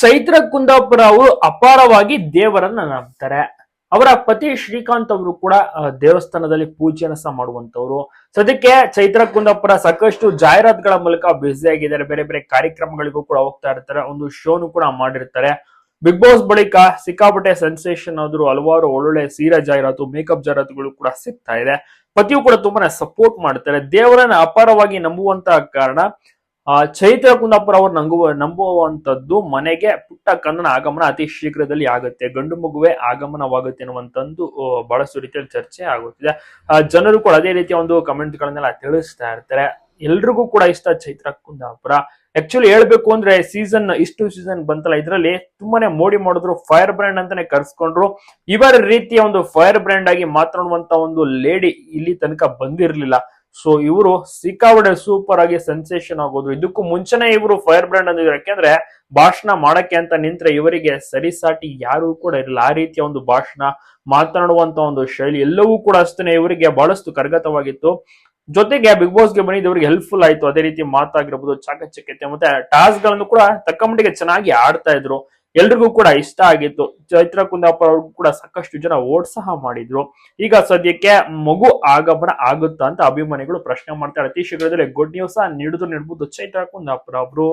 ಚೈತ್ರ ಕುಂದಾಪುರ ಅವರು ಅಪಾರವಾಗಿ ದೇವರನ್ನ ನಂಬ್ತಾರೆ. ಅವರ ಪತಿ ಶ್ರೀಕಾಂತ್ ಅವರು ಕೂಡ ದೇವಸ್ಥಾನದಲ್ಲಿ ಪೂಜೆಯನ್ನ ಸಹ ಮಾಡುವಂತವ್ರು ಸದ್ಯಕ್ಕೆ ಚೈತ್ರ ಕುಂದಾಪುರ ಸಾಕಷ್ಟು ಜಾಹೀರಾತುಗಳ ಮೂಲಕ ಬ್ಯುಸಿ ಆಗಿದ್ದಾರೆ. ಬೇರೆ ಬೇರೆ ಕಾರ್ಯಕ್ರಮಗಳಿಗೂ ಕೂಡ ಹೋಗ್ತಾ ಇರ್ತಾರೆ. ಒಂದು ಶೋನು ಕೂಡ ಮಾಡಿರ್ತಾರೆ. ಬಿಗ್ ಬಾಸ್ ಬಳಿಕ ಸಿಕ್ಕಾಪಟ್ಟೆ ಸೆನ್ಸೇಷನ್ ಆದ್ರೂ ಹಲವಾರು ಒಳ್ಳೊಳ್ಳೆ ಸೀರೆ ಜಾಹೀರಾತು ಮೇಕಪ್ ಜಾಹೀರಾತುಗಳು ಕೂಡ ಸಿಗ್ತಾ ಇದೆ. ಪತಿಯು ಕೂಡ ತುಂಬಾನೇ ಸಪೋರ್ಟ್ ಮಾಡ್ತಾರೆ. ದೇವರನ್ನ ಅಪಾರವಾಗಿ ನಂಬುವಂತಹ ಕಾರಣ ಆ ಚೈತ್ರ ಕುಂದಾಪುರ ಅವ್ರು ನಂಬುವ ನಂಬುವಂತದ್ದು ಮನೆಗೆ ಪುಟ್ಟ ಕನ್ನಡ ಆಗಮನ ಅತಿ ಶೀಘ್ರದಲ್ಲಿ ಆಗುತ್ತೆ. ಗಂಡು ಮಗುವೆ ಆಗಮನವಾಗುತ್ತೆ ಅನ್ನುವಂಥದ್ದು ಬಹಳಷ್ಟು ರೀತಿಯಲ್ಲಿ ಚರ್ಚೆ ಆಗುತ್ತಿದೆ. ಜನರು ಕೂಡ ಅದೇ ರೀತಿಯ ಒಂದು ಕಮೆಂಟ್ ಗಳನ್ನೆಲ್ಲ ತಿಳಿಸ್ತಾ ಇರ್ತಾರೆ. ಎಲ್ರಿಗೂ ಕೂಡ ಇಷ್ಟ ಚೈತ್ರ ಕುಂದಾಪುರ. ಆಕ್ಚುಲಿ ಹೇಳ್ಬೇಕು ಅಂದ್ರೆ ಸೀಸನ್ ಇಷ್ಟು ಸೀಸನ್ ಬಂತಲ್ಲ, ಇದರಲ್ಲಿ ತುಂಬಾನೇ ಮೋಡಿ ಮಾಡಿದ್ರು ಫೈರ್ ಬ್ರ್ಯಾಂಡ್ ಅಂತಾನೆ ಕರ್ಸ್ಕೊಂಡ್ರು. ಇವರ ರೀತಿಯ ಒಂದು ಫೈರ್ ಬ್ರ್ಯಾಂಡ್ ಆಗಿ ಮಾತನಾಡುವಂತ ಒಂದು ಲೇಡಿ ಇಲ್ಲಿ ತನಕ ಬಂದಿರ್ಲಿಲ್ಲ. ಸೊ ಇವರು ಸಿಕ್ಕಾಪಟ್ಟೆ ಸೂಪರ್ ಆಗಿ ಸೆನ್ಸೇಷನ್ ಆಗೋದು ಇದಕ್ಕೂ ಮುಂಚೆನೆ ಇವರು ಫೈರ್ ಬ್ರ್ಯಾಂಡ್ ಅಂದಿದ್ರು ಯಾಕೆಂದ್ರೆ, ಭಾಷಣ ಮಾಡಕ್ಕೆ ಅಂತ ನಿಂತ್ರೆ ಇವರಿಗೆ ಸರಿಸಾಟಿ ಯಾರು ಕೂಡ ಇರಲಿಲ್ಲ. ಆ ರೀತಿಯ ಒಂದು ಭಾಷಣ, ಮಾತನಾಡುವಂತ ಒಂದು ಶೈಲಿ ಎಲ್ಲವೂ ಕೂಡ ಅಷ್ಟೇ ಇವರಿಗೆ ಬಹಳಷ್ಟು ಕರಗತವಾಗಿತ್ತು. ಜೊತೆಗೆ ಬಿಗ್ ಬಾಸ್ಗೆ ಬಂದಿದ್ದು ಇವರಿಗೆ ಹೆಲ್ಪ್ಫುಲ್ ಆಯ್ತು. ಅದೇ ರೀತಿ ಮಾತಾಗಿರ್ಬೋದು, ಚಾಕಚಕ್ಯತೆ, ಮತ್ತೆ ಟಾಸ್ಕ್ಗಳನ್ನು ಕೂಡ ತಕ್ಕ ಮಟ್ಟಿಗೆ ಚೆನ್ನಾಗಿ ಆಡ್ತಾ ಇದ್ರು. ಎಲ್ರಿಗೂ ಕೂಡ ಇಷ್ಟ ಆಗಿತ್ತು. ಚೈತ್ರ ಕುಂದಾಪುರ ಅವ್ರಿಗೂ ಕೂಡ ಸಾಕಷ್ಟು ಜನ ಓಟ್ ಸಹ ಮಾಡಿದ್ರು. ಈಗ ಸದ್ಯಕ್ಕೆ ಮಗು ಆಗಮನ ಆಗುತ್ತಾ ಅಂತ ಅಭಿಮಾನಿಗಳು ಪ್ರಶ್ನೆ ಮಾಡ್ತಾರೆ ಅತಿ ಶೀಘ್ರದಲ್ಲೇ ಗುಡ್ ನ್ಯೂಸ್ ನೀಡಿದ್ರು ನೀಡಬಹುದು ಚೈತ್ರ ಕುಂದಾಪುರ ಅವರು.